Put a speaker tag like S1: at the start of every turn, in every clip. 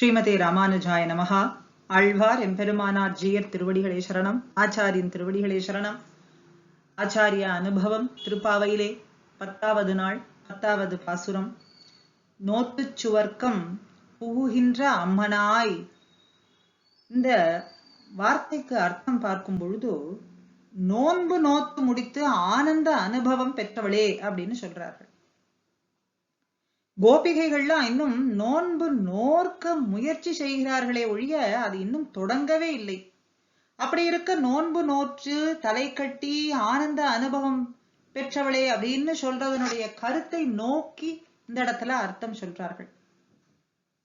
S1: ஸ்ரீமதி ராமானுஜாய நமகா ஆழ்வார் எம்பெருமானார் ஜீயர் திருவடிகளே சரணம். ஆச்சாரியின் திருவடிகளே சரணம். ஆச்சாரிய அனுபவம் திருப்பாவையிலே. பத்தாவது நாள் பத்தாவது பாசுரம். நோத்துச் சுவர்க்கம் புகுகின்ற அம்மனாய். இந்த வார்த்தைக்கு அர்த்தம் பார்க்கும் பொழுது நோன்பு நோத்து முடித்து ஆனந்த அனுபவம் பெற்றவளே அப்படின்னு சொல்றார்கள். கோபிகைகள்லாம் இன்னும் நோன்பு நோர்க்க முயற்சி செய்கிறார்களே ஒழிய அது இன்னும் தொடங்கவே இல்லை. அப்படி இருக்க நோன்பு நோற்று தலை கட்டி ஆனந்த அனுபவம் பெற்றவளே அப்படின்னு சொல்றதனுடைய கருத்தை நோக்கி இந்த இடத்துல அர்த்தம் சொல்றார்கள்.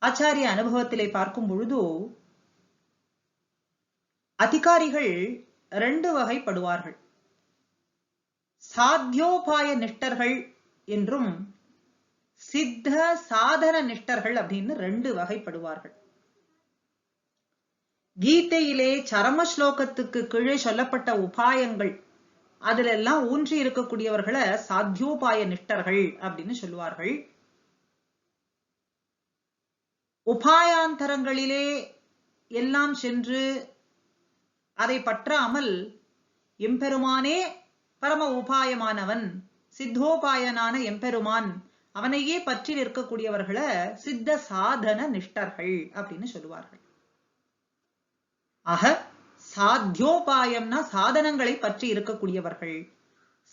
S1: ஆச்சாரிய அனுபவத்திலே பார்க்கும் பொழுது அதிகாரிகள் ரெண்டு வகைப்படுவார்கள். சாத்தியோபாய நிஷ்டர்கள் என்றும் சித்த சாதன நிஷ்டர்கள் அப்படின்னு ரெண்டு வகைப்படுவார்கள். கீதையிலே சரம ஸ்லோகத்துக்கு கீழே சொல்லப்பட்ட உபாயங்கள் அதுல எல்லாம் ஊன்றி இருக்கக்கூடியவர்களை சாத்தியோபாய நிஷ்டர்கள் அப்படின்னு சொல்லுவார்கள். உபாயாந்தரங்களிலே எல்லாம் சென்று அதை பற்றாமல் எம்பெருமானே பரம உபாயமானவன் சித்தோபாயனான எம்பெருமான் அவனையே பற்றி இருக்கக்கூடியவர்களை சித்த சாதன நிஷ்டர்கள் அப்படின்னு சொல்லுவார்கள். ஆக சாத்தியோபாயம்னா சாதனங்களை பற்றி இருக்கக்கூடியவர்கள்.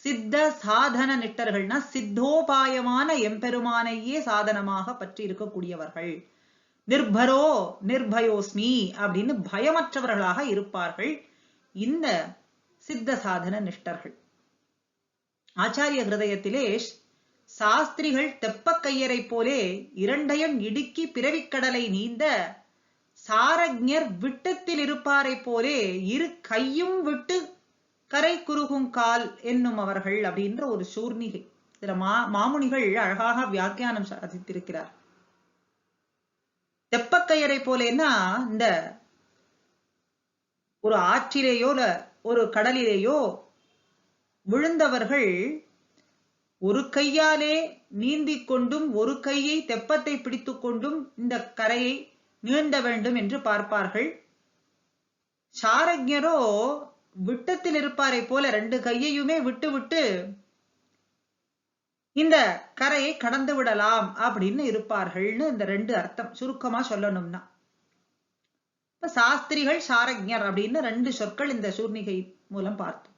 S1: சித்த சாதன நிட்டர்கள்னா சித்தோபாயமான எம்பெருமானையே சாதனமாக பற்றி இருக்கக்கூடியவர்கள். நிர்பரோ நிர்பயோஸ்மி அப்படின்னு பயமற்றவர்களாக இருப்பார்கள் இந்த சித்த சாதன நிஷ்டர்கள். ஆச்சாரிய ஹிருதயத்திலே சாஸ்திரிகள் தெப்பக்கையரை போலே இரண்டையும் இடுக்கி பிறவிக்கடலை நீந்த சாரஜர் விட்டத்தில் இருப்பாரை போலே இரு கையும் விட்டு கரை குறுகும் கால் என்னும் அவர்கள் அப்படின்ற ஒரு சூர்ணிகை. இதுல மா மாமுனிகள் அழகாக வியாக்கியானம் சாதித்திருக்கிறார். தெப்பக்கையரை போலேன்னா இந்த ஒரு ஆற்றிலேயோ ஒரு கடலிலேயோ விழுந்தவர்கள் ஒரு கையாலே நீந்தி கொண்டும் ஒரு கையை தெப்பத்தை பிடித்து கொண்டும் இந்த கரையை நீண்ட வேண்டும் என்று பார்ப்பார்கள். சாரஜரோ விட்டத்தில் இருப்பாரை போல ரெண்டு கையையுமே விட்டு விட்டு இந்த கரையை கடந்து விடலாம் அப்படின்னு இருப்பார்கள்னு இந்த ரெண்டு அர்த்தம். சுருக்கமா சொல்லணும்னா. இப்ப சாஸ்திரிகள் சாரஜர் அப்படின்னு ரெண்டு சொற்கள் இந்த சூர்ணிகை மூலம் பார்த்தோம்.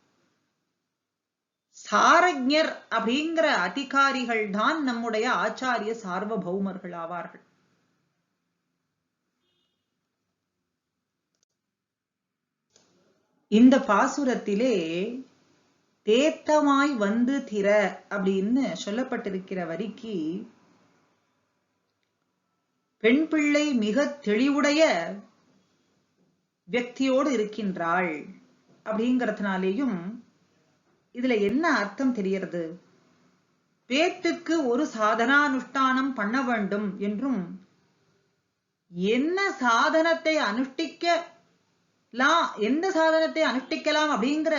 S1: சாரஜர் அப்படிங்கிற அதிகாரிகள் தான் நம்முடைய ஆச்சாரிய சார்வபௌமர்கள் ஆவார்கள். இந்த பாசுரத்திலே தேத்தமாய் வந்து திற அப்படின்னு சொல்லப்பட்டிருக்கிற வரிக்கு பெண் பிள்ளை மிக தெளிவுடைய வியக்தியோடு இருக்கின்றாள் அப்படிங்கறதுனாலேயும் இதுல என்ன அர்த்தம் தெரியறது பேத்துக்கு ஒரு சாதனானுஷ்டானம் பண்ண வேண்டும் என்றும் என்ன சாதனத்தை அனுஷ்டிக்கலாம் எந்த சாதனத்தை அனுஷ்டிக்கலாம் அப்படிங்கிற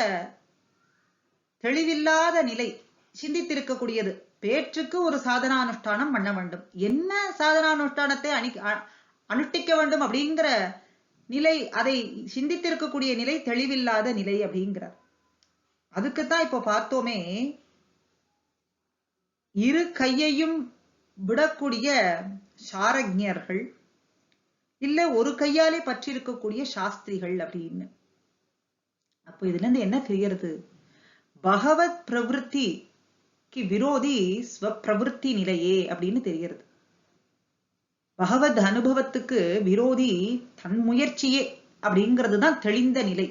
S1: தெளிவில்லாத நிலை சிந்தித்திருக்கக்கூடியது. பேற்றுக்கு ஒரு சாதனானுஷ்டானம் பண்ண வேண்டும். என்ன சாதனானுஷ்டானத்தை அணி அனுஷ்டிக்க வேண்டும் அப்படிங்கிற நிலை அதை சிந்தித்திருக்கக்கூடிய நிலை தெளிவில்லாத நிலை அப்படிங்கிறார். அதுக்குத்தான் இப்ப பார்த்தோமே இரு கையையும் விடக்கூடிய சாரஜர்கள் இல்ல ஒரு கையாலே பற்றி இருக்கக்கூடிய சாஸ்திரிகள் அப்படின்னு. அப்போ இதுல இருந்து என்ன தெரியறது பகவத் பிரவருத்திக்கு விரோதி ஸ்வப்பிரவருத்தி நிலையே அப்படின்னு தெரியறது பகவத் அனுபவத்துக்கு விரோதி தன் முயற்சியே அப்படிங்கிறது தான் தெளிந்த நிலை.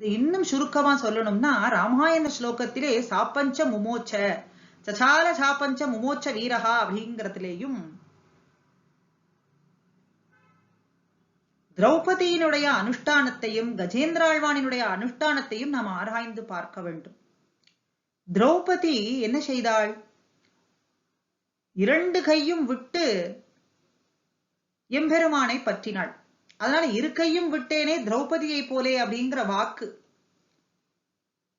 S1: இன்னும் சுருக்கமா சொல்லணும்னா ராமாயண ஸ்லோகத்திலே சாப்பஞ்ச முமோச்ச சசால சாப்பஞ்ச முமோச்ச வீரகா அப்படிங்கிறதுலேயும் திரௌபதியினுடைய அனுஷ்டானத்தையும் கஜேந்திராழ்வானினுடைய அனுஷ்டானத்தையும் நாம் ஆராய்ந்து பார்க்க வேண்டும். திரௌபதி என்ன செய்தாள்? இரண்டு கையும் விட்டு எம்பெருமானை பற்றினாள். அதனால இருக்கையும் விட்டேனே திரௌபதியை போலே அப்படிங்கிற வாக்கு.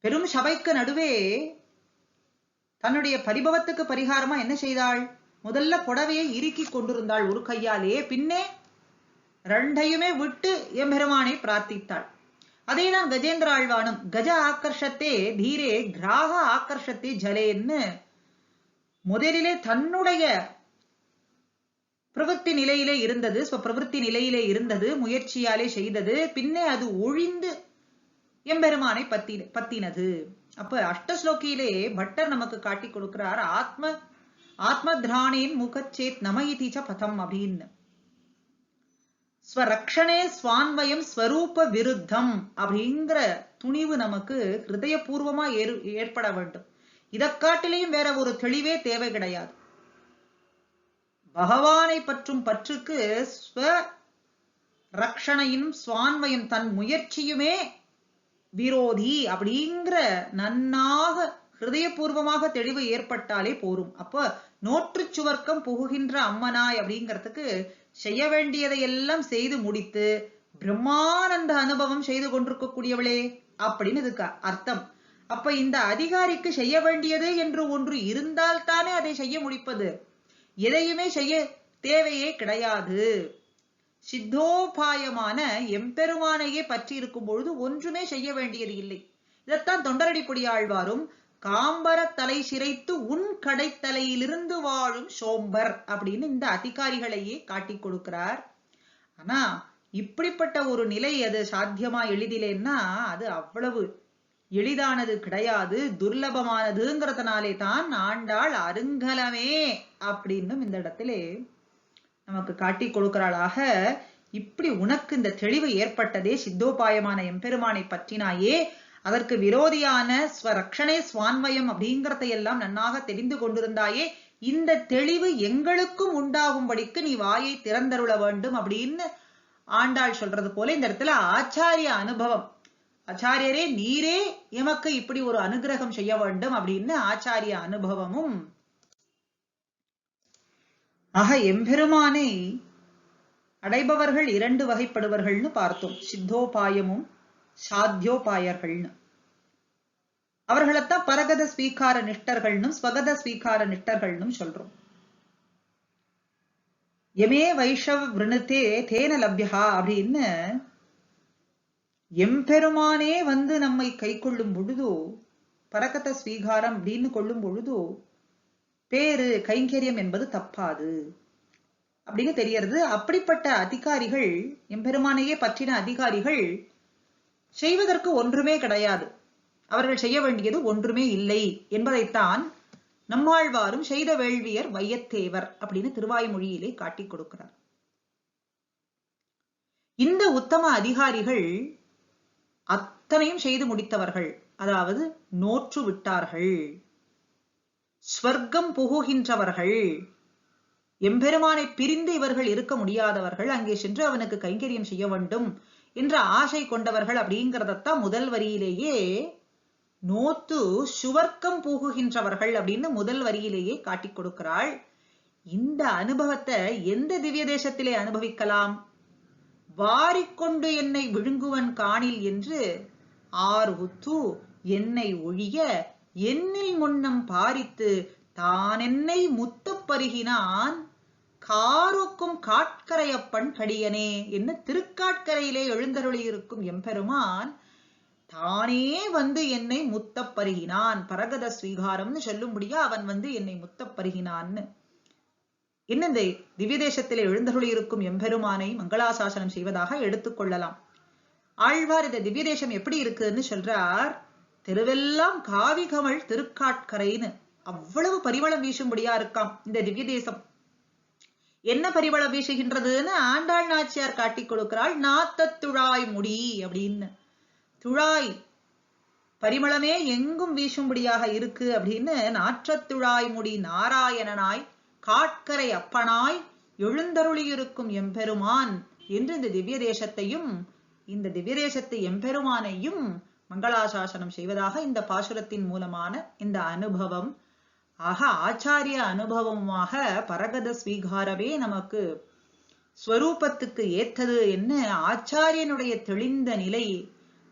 S1: பெரும் சபைக்கு நடுவே தன்னுடைய பரிபவத்துக்கு பரிகாரமா என்ன செய்தாள்? முதல்ல புடவையை இறுக்கி கொண்டிருந்தாள் ஒரு கையாலே. பின்னே ரெண்டையுமே விட்டு எம்பெருமானை பிரார்த்தித்தாள். அதேதான் கஜேந்திர ஆழ்வானும் கஜ ஆக்கர்ஷத்தே தீரே கிராக ஆக்கர்ஷத்தே ஜலேன்னு முதலிலே தன்னுடைய பிரவருத்தி நிலையிலே இருந்தது. ஸ்வப்பிரவೃತ್ತಿ நிலையிலே இருந்தது. முயற்சியாலே செய்தது. பின்னே அது ஒழிந்து எம்பெருமானை பத்தி பத்தினது. அப்ப அஷ்டஸ்லோகியிலே பட்டர் நமக்கு காட்டி கொடுக்கிறார். ஆத்ம ஆத்ம திராணேன் முகச்சேத் நமயிதிச்ச பதம் அப்படின்னு. ஸ்வரக்ஷணே ஸ்வான்வயம் ஸ்வரூப விருத்தம் அப்படிங்கிற துணிவு நமக்கு ஹிருதயபூர்வமா ஏறு ஏற்பட வேண்டும். இதை காட்டிலையும் வேற ஒரு தெளிவே தேவை கிடையாது. பகவானை பற்றும் பற்றுக்கு ஸ்வ ரக்ஷணையும் சுவான்மையும் தன் முயற்சியுமே விரோதி அப்படிங்கிற நன்னாக ஹிருதயபூர்வமாக தெளிவு ஏற்பட்டாலே போரும். அப்ப நோற்று சுவர்க்கம் புகுகின்ற அம்மனாய் அப்படிங்கிறதுக்கு செய்ய வேண்டியதை எல்லாம் செய்து முடித்து பிரம்மானந்த அனுபவம் செய்து கொண்டிருக்கக்கூடியவளே அப்படின்னு இதுக்கு அர்த்தம். அப்ப இந்த அதிகாரிக்கு செய்ய வேண்டியது என்று ஒன்று இருந்தால் தானே அதை செய்ய முடிப்பது? எதையுமே செய்ய தேவையே கிடையாது. சித்தோபாயமான எம்பெருமானையே பற்றி இருக்கும் பொழுது ஒன்றுமே செய்ய வேண்டியது இல்லை. இதைத்தான் தொண்டரடி ஆழ்வாரும் காம்பர தலை சிரைத்து உன் கடைத்தலையிலிருந்து வாழும் சோம்பர் அப்படின்னு இந்த அதிகாரிகளையே காட்டி கொடுக்கிறார். ஆனா இப்படிப்பட்ட ஒரு நிலை அது சாத்தியமா எளிதிலேன்னா அது அவ்வளவு. எளிதானது கிடையாது துர்லபமானதுங்கிறதுனாலே தான் ஆண்டாள் அருங்கலமே அப்படின்னும் இந்த இடத்திலே நமக்கு காட்டி கொடுக்கிறாளாக இப்படி உனக்கு இந்த தெளிவு ஏற்பட்டதே சித்தோபாயமான எம்பெருமானை பற்றினாயே அதற்கு விரோதியான ஸ்வரக்ஷணே சுவான்வயம் அப்படிங்கிறதையெல்லாம் நன்னாக தெரிந்து கொண்டிருந்தாயே இந்த தெளிவு எங்களுக்கும் உண்டாகும்படிக்கு நீ வாயை திறந்தருள வேண்டும் அப்படின்னு ஆண்டாள் சொல்றது போல இந்த இடத்துல ஆச்சாரிய அனுபவம். ஆச்சாரியரே நீரே எமக்கு இப்படி ஒரு அனுகிரகம் செய்ய வேண்டும் அப்படின்னு ஆச்சாரிய அனுபவமும் ஆக எம்பெருமானை அடைபவர்கள் இரண்டு வகைப்படுவர்கள்னு பார்த்தோம். சித்தோபாயமும் சாத்தியோபாயர்கள்னு. அவர்களைத்தான் பரகத ஸ்வீகார நிஷ்டர்கள்னும் ஸ்வகத ஸ்வீகார நிஷ்டர்கள்னும் சொல்றோம். எமே வைஷவ் விருணுத்தே தேன லப்யா அப்படின்னு எம்பெருமானே வந்து நம்மை கை கொள்ளும் பொழுதோ பரகத ஸ்வீகாரம் அப்படின்னு கொள்ளும் பொழுதோ பேரு கைங்கரியம் என்பது தப்பாது. அப்படின்னு தெரியறது. அப்படிப்பட்ட அதிகாரிகள் எம்பெருமானையே பற்றின அதிகாரிகள் செய்வதற்கு ஒன்றுமே கிடையாது. அவர்கள் செய்ய வேண்டியது ஒன்றுமே இல்லை என்பதைத்தான் நம்மாழ்வாரும் செய்த வேள்வியர் வையத்தேவர் அப்படின்னு திருவாய்மொழியிலே காட்டிக் கொடுக்கிறார். இந்த உத்தம அதிகாரிகள் அத்தனையும் செய்து முடித்தவர்கள் அதாவது நோற்று விட்டார்கள். ஸ்வர்க்கம் புகுகின்றவர்கள். எம்பெருமானை பிரிந்து இவர்கள் இருக்க முடியாதவர்கள் அங்கே சென்று அவனுக்கு கைங்கரியம் செய்ய வேண்டும் என்ற ஆசை கொண்டவர்கள் அப்படிங்கிறதத்தான் முதல் வரியிலேயே நோத்து சுவர்க்கம் புகுகின்றவர்கள் அப்படின்னு முதல் வரியிலேயே காட்டிக் கொடுக்கிறாள். இந்த அனுபவத்தை எந்த திவ்ய தேசத்திலே அனுபவிக்கலாம்? வாரிக்கொண்டு என்னை விழுங்குவன் காணில் என்று ஆர் உத்து என்னை ஒழிய என்னில் முன்னம் பாரித்து தான் என்னை முத்தப் பருகினான். காருக்கும் காட்கரையப்பன் கடியனே என்ன திருக்காட்கரையிலே எழுந்தருளியிருக்கும் எம்பெருமான் தானே வந்து என்னை முத்தப் பருகினான். பரகத ஸ்வீகாரம்னு சொல்லும்படியா அவன் வந்து என்னை முத்தப் பருகினான்னு. என்ன இந்த திவ்ய தேசத்திலே எழுந்தருளியிருக்கும் எம்பெருமானை மங்களாசாசனம் செய்வதாக எடுத்துக்கொள்ளலாம் ஆழ்வார் இந்த திவ்ய தேசம் எப்படி இருக்குன்னு சொல்றார் தெருவெல்லாம் காவி கமல் திருக்காட்கரைன்னு அவ்வளவு பரிமளம் வீசும்படியா இருக்காம் இந்த திவ்ய தேசம் என்ன பரிமளம் வீசுகின்றதுன்னு ஆண்டாள் நாச்சியார் காட்டிக் கொடுக்கிறாள் நாத்த துழாய் முடி அப்படின்னு. துழாய் பரிமளமே எங்கும் வீசும்படியாக இருக்கு அப்படின்னு நாற்றத்துழாய் முடி நாராயணனாய் காட்கரை அப்பனாய் எழுந்தருளியிருக்கும் எம்பெருமான் என்று இந்த திவ்ய தேசத்தையும் இந்த திவ்ய தேசத்து எம்பெருமானையும் மங்களாசாசனம் செய்வதாக இந்த பாசுரத்தின் மூலமான இந்த அனுபவம். ஆக ஆச்சாரிய அனுபவமாக பரகத ஸ்வீகாரமே நமக்கு ஸ்வரூபத்துக்கு ஏத்தது என்ன? ஆச்சாரியனுடைய தெளிந்த நிலை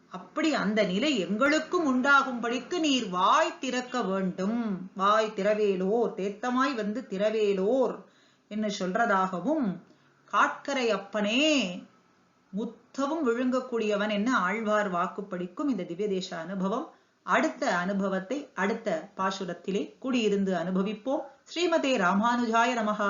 S1: அப்படி அந்த நிலை எங்களுக்கும் உண்டாகும்படிக்கு நீர் வாய் திறக்க வேண்டும். வாய் திறவேலோர் தேத்தமாய் வந்து திறவேலோர் என்று சொல்றதாகவும் காட்கரை அப்பனே முத்தவும் விழுங்கக்கூடியவன் என்ன ஆழ்வார் வாக்குப்படிக்கும் இந்த திவ்யதேச அனுபவம். அடுத்த அனுபவத்தை அடுத்த பாசுரத்திலே கூடியிருந்து அனுபவிப்போம். ஸ்ரீமதே ராமானுஜாய நமகா